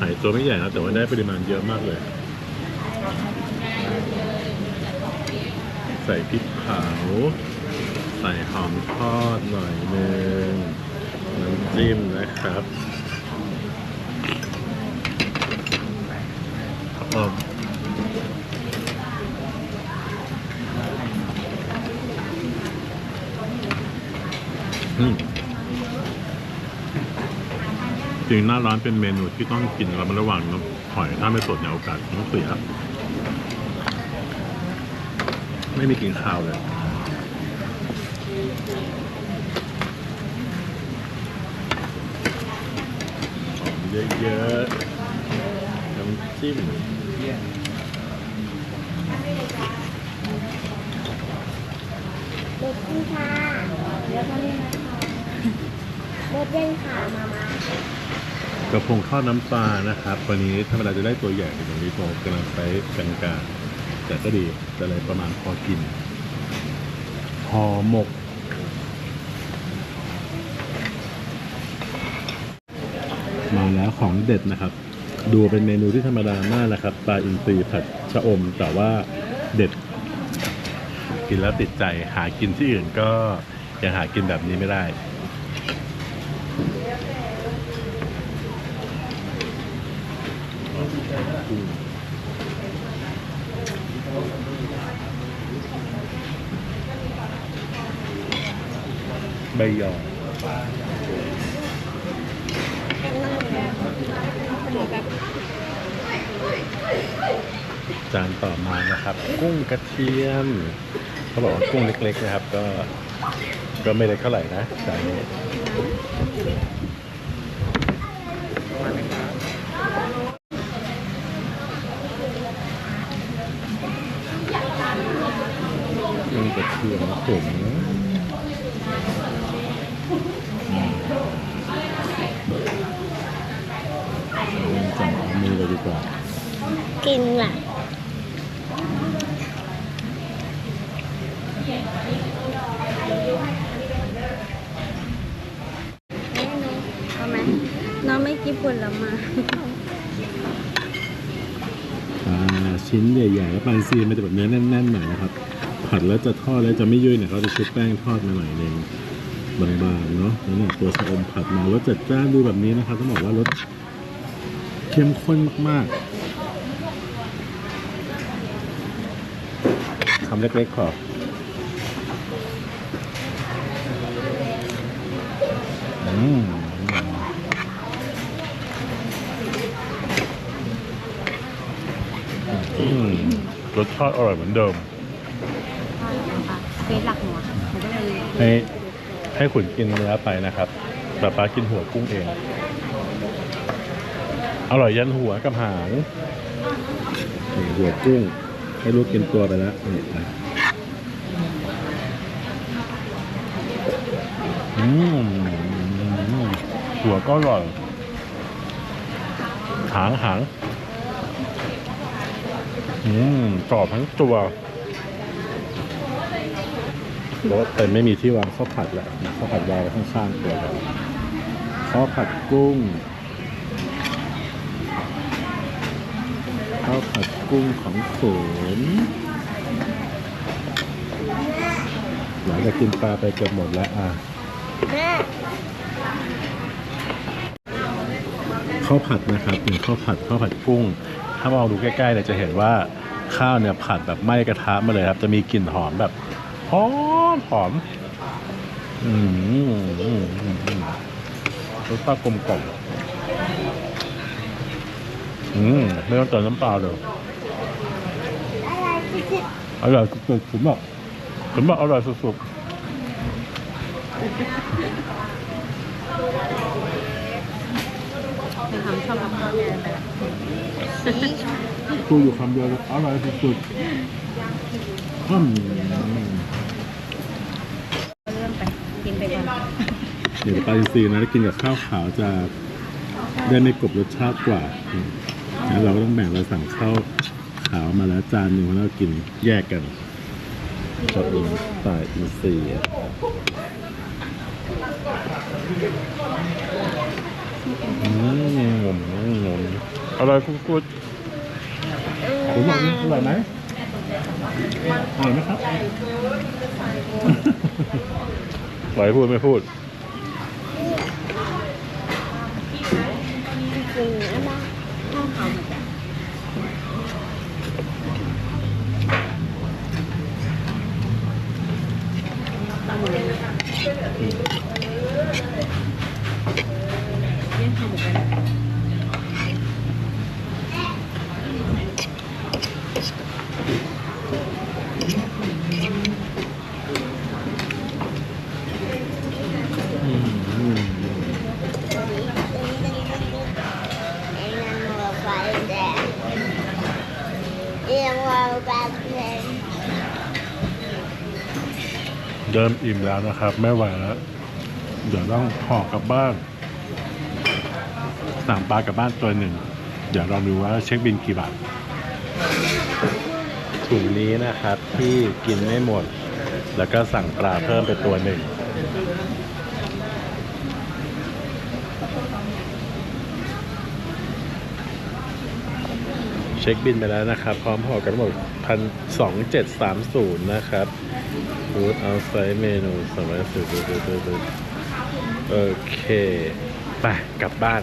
หายตัวไม่ใหญ่นะแต่ว่าได้ปริมาณเยอะมากเลย ใส่พริกเผาใส่หอมทอดหน่อยหนึงน้ำจิ้มนะครับแล้วก็อืม จริงหน้าร้านเป็นเมนูที่ต้องกินระมัดระวังนะหอยถ้าไม่สดเนี่ยโอกาสต้องเสียไม่มีกินข้าวเลยหอมเยอะๆน้ำจิ้มรถขึ้นค่ะเดี๋ยวเขาเรียกนะคะรถเด้งค่ะมามา กระพงทอดน้ำปลานะครับวันนี้ธรรมดาจะได้ตัวใหญ่ตรงนี้โตกำลังไซส์กลางๆแต่ก็ดีแต่เลยประมาณพอกินห่อหมกมาแล้วของเด็ดนะครับ ดูเป็นเมนูที่ธรรมดามากนะครับปลาอินทรีผัดชะอม แต่ว่าเด็ด กินแล้วติดใจหากินที่อื่นก็ยังหากินแบบนี้ไม่ได้ ใบยอจานต่อมานะครับ กุ้งกระเทียมเขาบอกว่ากุ้งเล็กๆนะครับ ก็ก็ไม่ได้เท่าไหร่นะจานนี้ เทียมผมจับมือเลยดีกว่า กินล่ะเอาไหมน้องไม่กินผลไม้ปลาชิ้นใหญ่ๆแล้วปลาอินทรีมันจะแบบเนื้อแน่นๆหน่อยนะครับ ผัดแล้วจะทอดแล้วจะไม่ยุ่ยเนี่ยเขาจะชุบแป้งทอดมาหน่อยหนึ่งบางๆเนาะแล้วเนี่ยตัวชะอมผัดมารสจัดจ้านดูแบบนี้นะครับต้องบอกว่ารสเข้มข้นมากๆคำเล็กๆพออืมรสชาติอร่อยเหมือนเดิม เฟซหลักหัวมันก็เลยให้ให้ขุนกินเนื้อไปนะครับแต่ป้ากินหัวกุ้งเอง อร่อยยันหัวกับหางนี่หัวกุ้ง ให้ลูกกินตัวไปแล้วนี่นะอืมหัวก็อร่อย หางหาง อืมกรอบทั้งตัว รถแต่ไม่มีที่วางข้าวผัดแหละข้าวผัดวางไว้ข้างๆตัวครับข้าวผัดกุ้งข้าวผัดกุ้งของโขนหลังจากกินปลาไปเกือบหมดแล้วอะข้าวผัดนะครับนี่ข้าวผัดข้าวผัดกุ้ง ถ้ามองดูใกล้ๆเนี่ยจะเห็นว่าข้าวเนี่ยผัดแบบไหม้กระทะมาเลยครับ จะมีกลิ่นหอมแบบ หอมหอมอืมอืมอืมอืมรสชาติกลมกล่อมอืมไม่ต้องเติมน้ำปลาเลยอะไรที่สุดอร่อยสุดๆผมบอกผมบอกอร่อยสุดเป็นคำชอบกับข้าวเนี่ยไปละๆพูดอยู่คำเดียวเลยอร่อยสุดๆอืม เริ่มไป กินไปก่อน เดี๋ยวปลาอินทรีนะแล้วกินกับข้าวขาวจะได้ไม่กลบรสชาติกว่าอืมแล้วเราก็ต้องแบ่งเราสั่งข้าวขาวมาแล้วจานหนึ่งแล้วกินแยกกันกับอินปลาอินทรีอะอืมงมงมอร่อยกุดๆคุณบอกอร่อยไหมอร่อยไหมครับ ไหวพูดไม่พูด จริงนะบ้างข้าวหอมจ้ะ อืมอืม ไอ้นั่นหัวไฟแดงเอียงว่าแบบเพลง เริ่มอิ่มแล้วนะครับ ไม่ไหวแล้ว เดี๋ยวต้องห่อกลับบ้านสั่งปลากลับบ้านตัวหนึ่ง เดี๋ยวลองดูว่าเช็คบินกี่บาทถุงนี้นะครับที่กินไม่หมด แล้วก็สั่งปลาเพิ่มไปตัวหนึ่ง เช็คบินไปแล้วนะครับ พร้อมห่อกันหมดพันสองเจ็ดสามศูนย์นะครับฟูดเอาไซเมนูสองร้อยสิบโอเค ไป กลับบ้าน